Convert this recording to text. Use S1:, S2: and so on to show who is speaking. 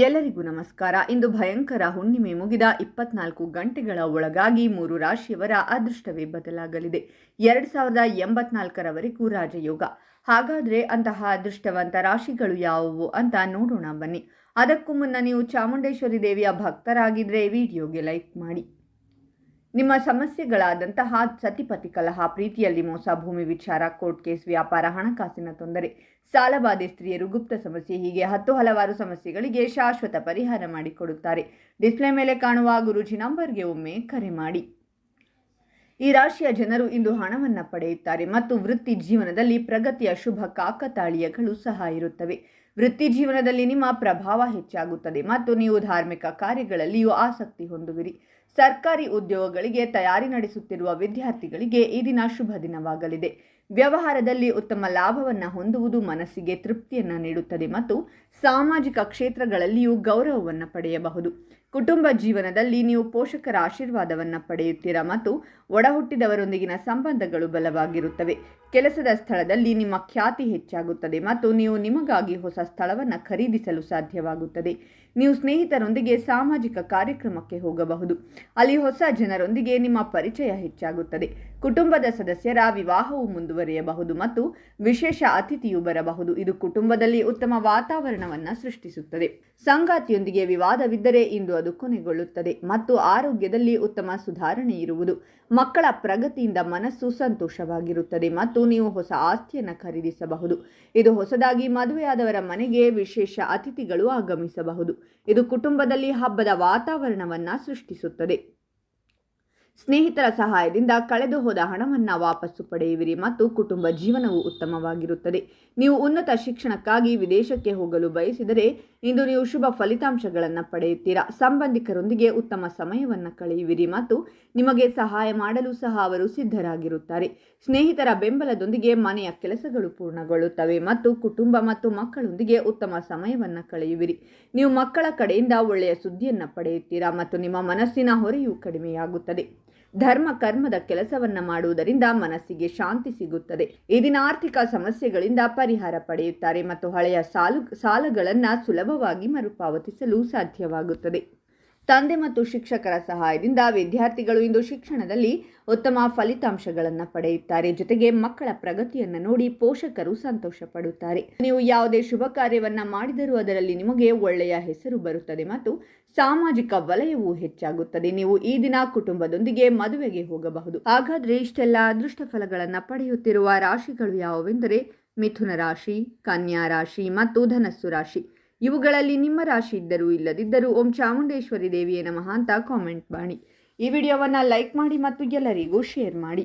S1: ಎಲ್ಲರಿಗೂ ನಮಸ್ಕಾರ. ಇಂದು ಭಯಂಕರ ಹುಣ್ಣಿಮೆ ಮುಗಿದ ಇಪ್ಪತ್ನಾಲ್ಕು ಗಂಟೆಗಳ ಒಳಗಾಗಿ ಮೂರು ರಾಶಿಯವರ ಅದೃಷ್ಟವೇ ಬದಲಾಗಲಿದೆ. ಎರಡು ಸಾವಿರದ ಎಂಬತ್ನಾಲ್ಕರವರೆಗೂ ರಾಜಯೋಗ. ಹಾಗಾದರೆ ಅಂತಹ ಅದೃಷ್ಟವಂತ ರಾಶಿಗಳು ಯಾವುವು ಅಂತ ನೋಡೋಣ ಬನ್ನಿ. ಅದಕ್ಕೂ ಮುನ್ನ ನೀವು ಚಾಮುಂಡೇಶ್ವರಿ ದೇವಿಯ ಭಕ್ತರಾಗಿದ್ದರೆ ವಿಡಿಯೋಗೆ ಲೈಕ್ ಮಾಡಿ. ನಿಮ್ಮ ಸಮಸ್ಯೆಗಳಾದಂತಹ ಸತಿಪತಿ ಕಲಹ, ಪ್ರೀತಿಯಲ್ಲಿ ಮೋಸ, ಭೂಮಿ ವಿಚಾರ, ಕೋರ್ಟ್ ಕೇಸ್, ವ್ಯಾಪಾರ, ಹಣಕಾಸಿನ ತೊಂದರೆ ಸಾಲಬಾಧೆ ಸ್ತ್ರೀಯರು ಗುಪ್ತ ಸಮಸ್ಯೆ, ಹೀಗೆ ಹತ್ತು ಹಲವಾರು ಸಮಸ್ಯೆಗಳಿಗೆ ಶಾಶ್ವತ ಪರಿಹಾರ ಮಾಡಿಕೊಡುತ್ತಾರೆ. ಡಿಸ್ಪ್ಲೇ ಮೇಲೆ ಕಾಣುವ ಗುರುಜಿ ನಂಬರ್ಗೆ ಒಮ್ಮೆ ಕರೆ ಮಾಡಿ. ಈ ರಾಶಿಯ ಜನರು ಇಂದು ಹಣವನ್ನು ಪಡೆಯುತ್ತಾರೆ ಮತ್ತು ವೃತ್ತಿ ಜೀವನದಲ್ಲಿ ಪ್ರಗತಿಯ ಶುಭ ಕಾಕತಾಳೀಯಗಳು ಸಹ ಇರುತ್ತವೆ. ವೃತ್ತಿ ಜೀವನದಲ್ಲಿ ನಿಮ್ಮ ಪ್ರಭಾವ ಹೆಚ್ಚಾಗುತ್ತದೆ ಮತ್ತು ನೀವು ಧಾರ್ಮಿಕ ಕಾರ್ಯಗಳಲ್ಲಿಯೂ ಆಸಕ್ತಿ ಹೊಂದುವಿರಿ. ಸರ್ಕಾರಿ ಉದ್ಯೋಗಗಳಿಗೆ ತಯಾರಿ ನಡೆಸುತ್ತಿರುವ ವಿದ್ಯಾರ್ಥಿಗಳಿಗೆ ಈ ದಿನ ಶುಭ ದಿನವಾಗಲಿದೆ. ವ್ಯವಹಾರದಲ್ಲಿ ಉತ್ತಮ ಲಾಭವನ್ನು ಹೊಂದುವುದು ಮನಸ್ಸಿಗೆ ತೃಪ್ತಿಯನ್ನು ನೀಡುತ್ತದೆ ಮತ್ತು ಸಾಮಾಜಿಕ ಕ್ಷೇತ್ರಗಳಲ್ಲಿಯೂ ಗೌರವವನ್ನು ಪಡೆಯಬಹುದು. ಕುಟುಂಬ ಜೀವನದಲ್ಲಿ ನೀವು ಪೋಷಕರ ಆಶೀರ್ವಾದವನ್ನು ಪಡೆಯುತ್ತೀರಾ ಮತ್ತು ಒಡಹುಟ್ಟಿದವರೊಂದಿಗಿನ ಸಂಬಂಧಗಳು ಬಲವಾಗಿರುತ್ತವೆ. ಕೆಲಸದ ಸ್ಥಳದಲ್ಲಿ ನಿಮ್ಮ ಖ್ಯಾತಿ ಹೆಚ್ಚಾಗುತ್ತದೆ ಮತ್ತು ನೀವು ನಿಮಗಾಗಿ ಹೊಸ ಸ್ಥಳವನ್ನು ಖರೀದಿಸಲು ಸಾಧ್ಯವಾಗುತ್ತದೆ. ನೀವು ಸ್ನೇಹಿತರೊಂದಿಗೆ ಸಾಮಾಜಿಕ ಕಾರ್ಯಕ್ರಮಕ್ಕೆ ಹೋಗಬಹುದು. ಅಲ್ಲಿ ಹೊಸ ಜನರೊಂದಿಗೆ ನಿಮ್ಮ ಪರಿಚಯ ಹೆಚ್ಚಾಗುತ್ತದೆ. ಕುಟುಂಬದ ಸದಸ್ಯರ ವಿವಾಹವು ಮುಂದುವರಿಯಬಹುದು ಮತ್ತು ವಿಶೇಷ ಅತಿಥಿಯು ಬರಬಹುದು. ಇದು ಕುಟುಂಬದಲ್ಲಿ ಉತ್ತಮ ವಾತಾವರಣವನ್ನು ಸೃಷ್ಟಿಸುತ್ತದೆ. ಸಂಗಾತಿಯೊಂದಿಗೆ ವಿವಾದವಿದ್ದರೆ ಇಂದು ಅದು ಕೊನೆಗೊಳ್ಳುತ್ತದೆ ಮತ್ತು ಆರೋಗ್ಯದಲ್ಲಿ ಉತ್ತಮ ಸುಧಾರಣೆ ಇರುವುದು. ಮಕ್ಕಳ ಪ್ರಗತಿಯಿಂದ ಮನಸ್ಸು ಸಂತೋಷವಾಗಿರುತ್ತದೆ ಮತ್ತು ನೀವು ಹೊಸ ಆಸ್ತಿಯನ್ನು ಖರೀದಿಸಬಹುದು. ಇದು ಹೊಸದಾಗಿ ಮದುವೆಯಾದವರ ಮನೆಗೆ ವಿಶೇಷ ಅತಿಥಿಗಳು ಆಗಮಿಸಬಹುದು. ಇದು ಕುಟುಂಬದಲ್ಲಿ ಹಬ್ಬದ ವಾತಾವರಣವನ್ನು ಸೃಷ್ಟಿಸುತ್ತದೆ. ಸ್ನೇಹಿತರ ಸಹಾಯದಿಂದ ಕಳೆದು ಹೋದ ಹಣವನ್ನು ವಾಪಸ್ಸು ಪಡೆಯುವಿರಿ ಮತ್ತು ಕುಟುಂಬ ಜೀವನವು ಉತ್ತಮವಾಗಿರುತ್ತದೆ. ನೀವು ಉನ್ನತ ಶಿಕ್ಷಣಕ್ಕಾಗಿ ವಿದೇಶಕ್ಕೆ ಹೋಗಲು ಬಯಸಿದರೆ ಇಂದು ನೀವು ಶುಭ ಫಲಿತಾಂಶಗಳನ್ನು ಪಡೆಯುತ್ತೀರಾ. ಸಂಬಂಧಿಕರೊಂದಿಗೆ ಉತ್ತಮ ಸಮಯವನ್ನು ಕಳೆಯುವಿರಿ ಮತ್ತು ನಿಮಗೆ ಸಹಾಯ ಮಾಡಲು ಸಹ ಅವರು ಸಿದ್ಧರಾಗಿರುತ್ತಾರೆ. ಸ್ನೇಹಿತರ ಬೆಂಬಲದೊಂದಿಗೆ ಮನೆಯ ಕೆಲಸಗಳು ಪೂರ್ಣಗೊಳ್ಳುತ್ತವೆ ಮತ್ತು ಕುಟುಂಬ ಮತ್ತು ಮಕ್ಕಳೊಂದಿಗೆ ಉತ್ತಮ ಸಮಯವನ್ನು ಕಳೆಯುವಿರಿ. ನೀವು ಮಕ್ಕಳ ಕಡೆಯಿಂದ ಒಳ್ಳೆಯ ಸುದ್ದಿಯನ್ನು ಪಡೆಯುತ್ತೀರಾ ಮತ್ತು ನಿಮ್ಮ ಮನಸ್ಸಿನ ಹೊರೆಯೂ ಕಡಿಮೆಯಾಗುತ್ತದೆ. ಧರ್ಮ ಕರ್ಮದ ಕೆಲಸವನ್ನ ಮಾಡುವುದರಿಂದ ಮನಸ್ಸಿಗೆ ಶಾಂತಿ ಸಿಗುತ್ತದೆ. ಈ ದಿನ ಆರ್ಥಿಕ ಸಮಸ್ಯೆಗಳಿಂದ ಪರಿಹಾರ ಪಡೆಯುತ್ತಾರೆ ಮತ್ತು ಹಳೆಯ ಸಾಲು, ಸಾಲಗಳನ್ನು ಸುಲಭವಾಗಿ ಮರುಪಾವತಿಸಲು ಸಾಧ್ಯವಾಗುತ್ತದೆ. ತಂದೆ ಮತ್ತು ಶಿಕ್ಷಕರ ಸಹಾಯದಿಂದ ವಿದ್ಯಾರ್ಥಿಗಳು ಇಂದು ಶಿಕ್ಷಣದಲ್ಲಿ ಉತ್ತಮ ಫಲಿತಾಂಶಗಳನ್ನು ಪಡೆಯುತ್ತಾರೆ. ಜೊತೆಗೆ ಮಕ್ಕಳ ಪ್ರಗತಿಯನ್ನು ನೋಡಿ ಪೋಷಕರು ಸಂತೋಷ ಪಡುತ್ತಾರೆ ನೀವು ಯಾವುದೇ ಶುಭ ಕಾರ್ಯವನ್ನು ಮಾಡಿದರೂ ಅದರಲ್ಲಿ ನಿಮಗೆ ಒಳ್ಳೆಯ ಹೆಸರು ಬರುತ್ತದೆ ಮತ್ತು ಸಾಮಾಜಿಕ ವಲಯವು ಹೆಚ್ಚಾಗುತ್ತದೆ. ನೀವು ಈ ದಿನ ಕುಟುಂಬದೊಂದಿಗೆ ಮದುವೆಗೆ ಹೋಗಬಹುದು. ಹಾಗಾದರೆ ಇಷ್ಟೆಲ್ಲ ಅದೃಷ್ಟ ಫಲಗಳನ್ನು ಪಡೆಯುತ್ತಿರುವ ರಾಶಿಗಳು ಯಾವುವೆಂದರೆ ಮಿಥುನ ರಾಶಿ, ಕನ್ಯಾ ರಾಶಿ ಮತ್ತು ಧನಸ್ಸು ರಾಶಿ. ಇವುಗಳಲ್ಲಿ ನಿಮ್ಮ ರಾಶಿ ಇದ್ದರೂ ಇಲ್ಲದಿದ್ದರೂ ಓಂ ಚಾಮುಂಡೇಶ್ವರಿ ದೇವಿಯೇ ನಮಃ ಅಂತ ಕಾಮೆಂಟ್ ಮಾಡಿ. ಈ ವಿಡಿಯೋವನ್ನು ಲೈಕ್ ಮಾಡಿ ಮತ್ತು ಎಲ್ಲರಿಗೂ ಶೇರ್ ಮಾಡಿ.